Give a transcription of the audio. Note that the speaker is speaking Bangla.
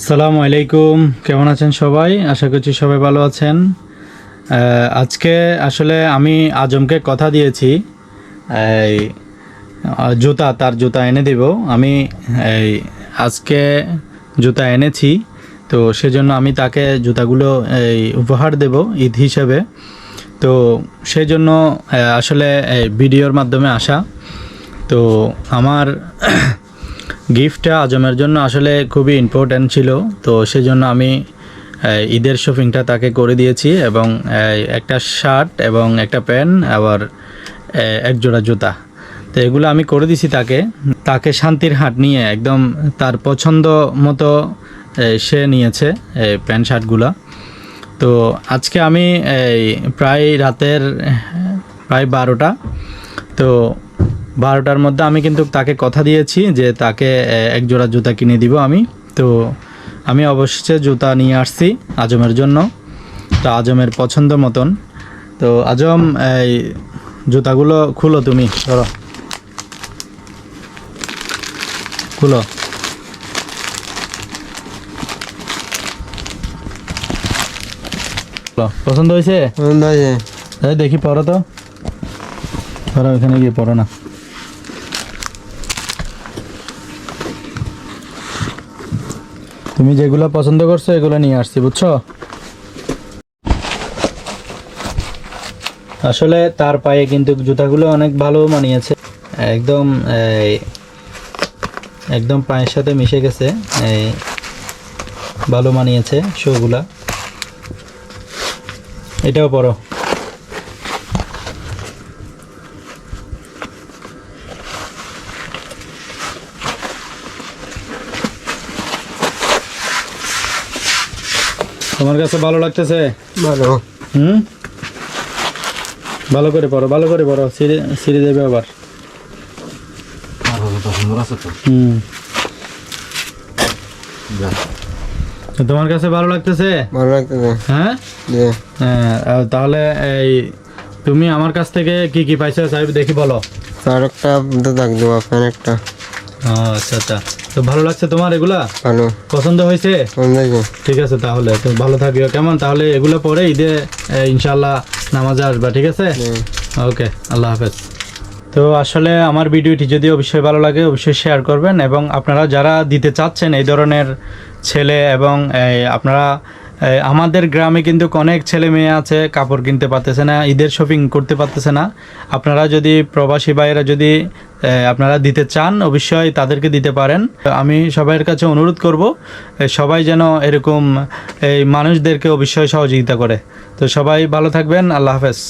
আসসালামু আলাইকুম। কেমন আছেন সবাই? আশা করছি সবাই ভালো আছেন। আজকে আসলে আমি আজমকে কথা দিয়েছি। এই জুতা, তার জুতা এনে দিব। আমি, এই, আজকে জুতা এনেছি। তো সেজন্য আমি তাকে জুতাগুলো, এই, উপহার দেব ঈদ হিসেবে। তো সেই জন্য আসলে ভিডিওর মাধ্যমে আসা। তো আমার গিফটটা আজমের জন্য আসলে খুবই ইম্পর্ট্যান্ট ছিল। তো সেজন্য আমি ঈদের শপিংটা তাকে করে দিয়েছি এবং একটা শার্ট এবং একটা প্যান্ট আবার এক জোড়া জুতা। তো এগুলো আমি করে দিছি তাকে। তাকে শান্তির হাট নিয়ে একদম তার পছন্দ মতো সে নিয়েছে প্যান্ট শার্টগুলো তো আজকে আমি প্রায় রাতের, প্রায় বারোটা। তো বারোটার মধ্যে আমি কিন্তু তাকে কথা দিয়েছি যে তাকে এক জোড়া জুতা কিনে দিব আমি। তো আমি অবশ্যই জুতা নিয়ে আসছি আজমের জন্য। তো আজমের পছন্দ মতন। তো আজম এই জুতাগুলো খুলো তুমি ধরো। খুলো। পছন্দ হয়েছে? পছন্দ হয়েছে। দেখি পড়ো তো। পড়ো ওখানে গিয়ে পড়ো না। তুমি যেগুলো পছন্দ করছ, এগুলো নিয়ে আসছি, বুঝছ? আসলে তার পায়ে কিন্তু জুতাগুলো অনেক ভালো মানিয়েছে। একদম একদম পায়ের সাথে মিশে গেছে, এই, ভালো মানিয়েছে শোগুলা। এটাও পড়ো তোমার কাছে ভালো লাগতেছে? ভালো। হুম? ভালো করে পড়ো ভালো করে পড়ো সিঁড়ে সিঁড়ে দেবে আবার। হুম। তোমার কাছে ভালো লাগতেছে? ভালো লাগতেছে। হ্যাঁ? হ্যাঁ, তাহলে এই তুমি আমার কাছ থেকে কি কি পাইছো সাহেব দেখি বলো। তার একটা দেবো ফ্যান একটা। আচ্ছা আচ্ছা। তো ভালো লাগছে তোমার এগুলা? ভালো। পছন্দ হয়েছে? ঠিক আছে তাহলে তো ভালো থাকিও কেমন? তাহলে এগুলো পরে ঈদে ইনশাল্লাহ নামাজে আসবা ঠিক আছে? ওকে আল্লাহ হাফেজ। তো আসলে আমার ভিডিওটি যদি অবশ্যই ভালো লাগে অবশ্যই শেয়ার করবেন এবং আপনারা যারা দিতে চাচ্ছেন এই ধরনের ছেলে এবং আপনারা আমাদের গ্রামে কিন্তু অনেক ছেলে মেয়ে আছে, কাপড় কিনতে পারতেছে না, ঈদের শপিং করতে পারতেছে না। আপনারা যদি প্রবাসী ভাইয়েরা যদি আপনারা দিতে চান, অবশ্যই তাদেরকে দিতে পারেন। আমি সবাইয়ের কাছে অনুরোধ করব সবাই যেন এরকম, এই মানুষদেরকে অবশ্যই সহযোগিতা করে। তো সবাই ভালো থাকবেন, আল্লাহ হাফেজ।